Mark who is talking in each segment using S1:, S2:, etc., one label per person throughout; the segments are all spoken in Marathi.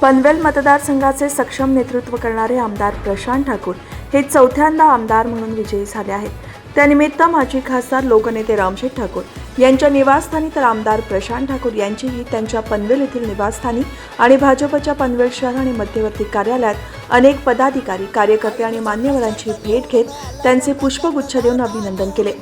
S1: पनवेल मतदारसंघाचे सक्षम नेतृत्व करणारे आमदार प्रशांत ठाकूर हे चौथ्यांदा आमदार म्हणून विजयी झाले आहेत. त्यानिमित्त माजी खासदार लोकनेते रामशेठ ठाकूर यांच्या निवासस्थानी तर आमदार प्रशांत ठाकूर यांचीही त्यांच्या पनवेल येथील निवासस्थानी आणि भाजपच्या पनवेल शहर आणि मध्यवर्ती कार्यालयात अनेक पदाधिकारी कार्यकर्ते आणि मान्यवरांची भेट घेत त्यांचे पुष्पगुच्छ देऊन अभिनंदन केले.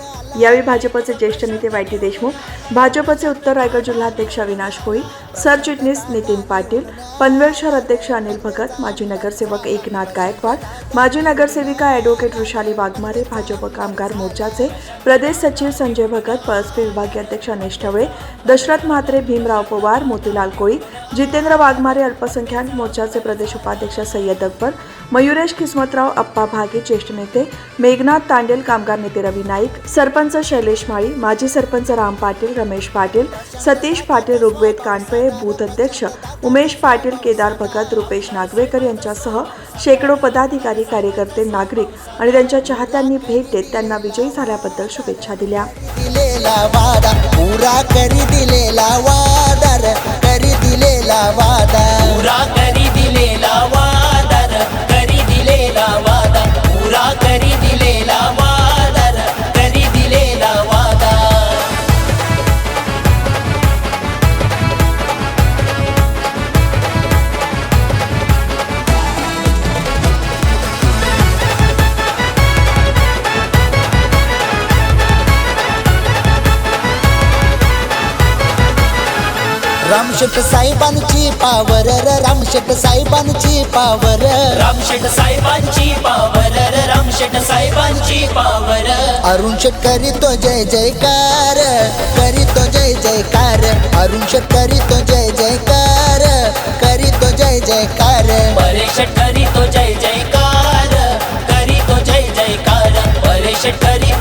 S1: यावेळी भाजपचे ज्येष्ठ नेते वाय टी देशमुख भाजपचे उत्तर रायगड जिल्हाध्यक्ष अविनाश भोई सरचिटणीस नितीन पाटील पनवेल शहर अध्यक्ष अनिल भगत माजी नगरसेवक एकनाथ गायकवाड माजी नगरसेविका ॲडव्होकेट वृषाली वाघमारे भाजप कामगार मोर्चाचे प्रदेश सचिव संजय भगत पळसपे विभागीय अध्यक्ष अनिश ठवळे दशरथ म्हात्रे भीमराव पवार मोतीलाल कोळी जितेंद्र वाघमारे अल्पसंख्याक मोर्चाचे प्रदेश उपाध्यक्ष सय्यद अकबर मयुरेश किस्मतराव अप्पा भागे ज्येष्ठ नेते मेघनाथ तांडेल कामगार नेते रवी नाईक सरपंच शैलेश माळी माजी सरपंच राम पाटील रमेश पाटील सतीश पाटील ऋग्वेद कानपळे बूथ अध्यक्ष उमेश पाटील केदार भगत रुपेश नागवेकर यांच्यासह शेकडो पदाधिकारी कार्यकर्ते नागरिक आणि त्यांच्या चाहत्यांनी भेट देत त्यांना विजयी झाल्याबद्दल शुभेच्छा दिल्या.
S2: दिलेला वादा. रामशेठ साहेबांची पावर रामशेठ साहेबांची पावर.
S3: रामशेठ साहेबांची पावर रामशेठ साहेबांची पावर.
S2: अरुण शेठ करीतो जय जयकार करीतो जय जयकार. अरुण शेठ करीतो जय जयकार करीतो जय जयकार.
S3: परेश करी तो जय जयकार करी तो जय जयकार. परेश करी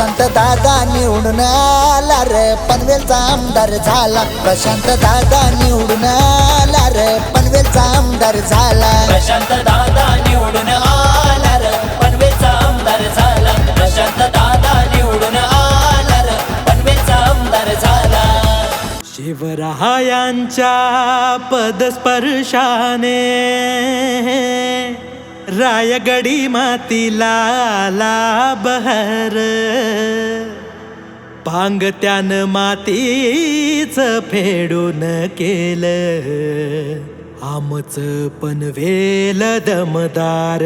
S2: प्रशांत
S3: दादा निवडून आला
S2: रे. पनवेलचा आमदार झाला. प्रशांत दादा निवडून आला रे. पनवेलचा आमदार झाला.
S3: प्रशांत दादा निवडून आला र. पनवेलचा आमदार झाला. प्रशांत दादा निवडून आला र. पनवेलचा आमदार झाला.
S4: शिवरायांच्या पदस्पर्शाने रायगडी मातीला आला बहर पांगत्यानं मातीच फेडून केलं. आमच पनवेल दमदार.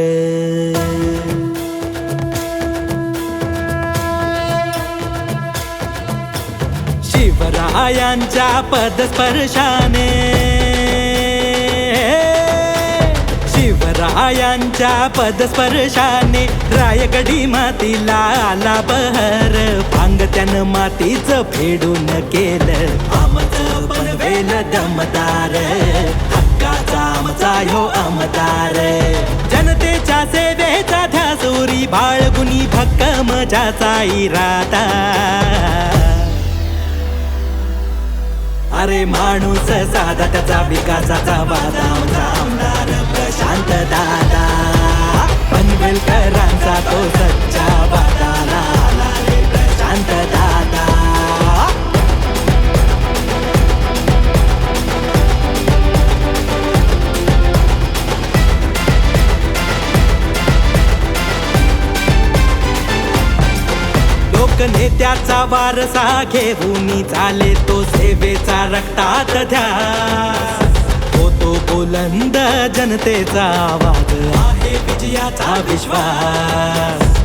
S4: शिवरायांच्या पदस्पर्शाने रायांच्या पदस्पर्शाने रायगडी मातीला आला बहर. पांगत्यानं मातीच फेडून केलं आमचं पनवेल दमदार. हक्काचा आमचा ह्यो आमदार. जनतेच्या सेवेचा ध्यासोरी बाळगुनी भक्कम ज्याचा इरादा. अरे माणूस साधा त्याचा विकासाचा वादा. आमचा आमदार प्रशांत दादा पनवेलकरांचा तो सच्चा लोकनेत्याचा वारसा घेऊन चाले तो सेवेचा रक्तात ध्या होतो बुलंद जनतेचा आवाज. आहे विजयाचा विश्वास.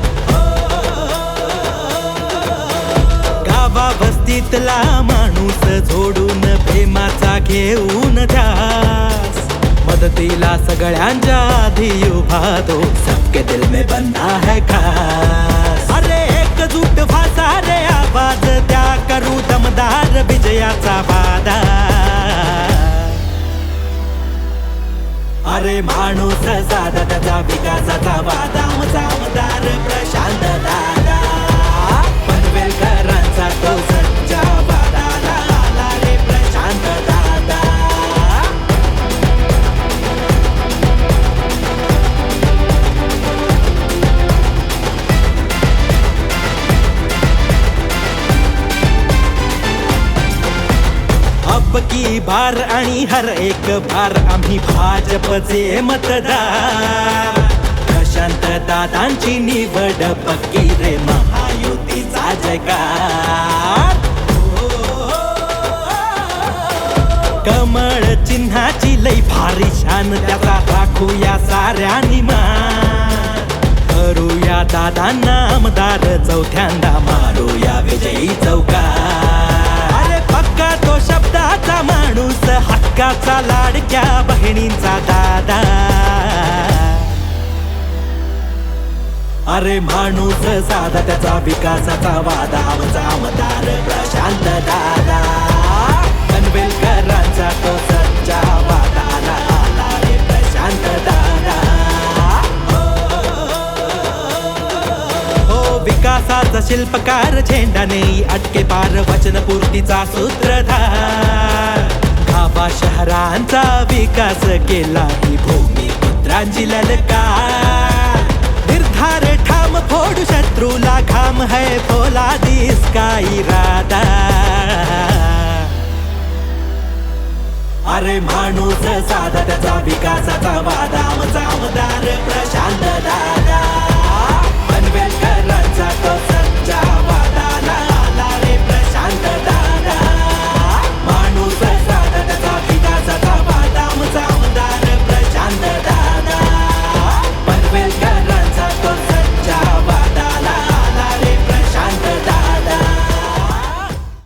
S4: गावा वस्तीतला माणूस जोडून प्रेमाचा घेऊन ध्यास. मदतीला सगळ्यांच्या आधी उभा तो. सबके दिल में बंदा है खास. मारू दमदार विजयाचा वादा. अरे माणूस साधा त्याचा विकासाचा वादा जामदार प्रशांतदार. बार आणि हर एक भार आम्ही भाजपचे मतदार. प्रशांत दादांची निवड पक्की रे महायुतीचा जगार कमळ चिन्हाची लई भारी शान त्याचा राखूया साऱ्यांनी मान करूया दादांना आमदार चौथ्यांदा मारूया विजयी चौकार. माणूस हक्काचा लाडक्या बहिणींचा दादा. अरे माणूस साधा त्याचा विकासाचा वादा आमचा आमदार प्रशांत दादा. पनवेलकरांचा तो सच्चा वादाला आला आला रे प्रशांत दादा. हो विकासाचा शिल्पकार झेंडाने अटके पार वचनपूर्तीचा सूत्रधार. गावा शहरांचा विकास केला. ही भूमी पुत्रांची निर्धार ठाम फोडू शत्रूला घाम है फोला दिस का इरादा अरे माणूस साधा त्याचा विकासाचा वादा आमचा आमदार प्रशांत दादा.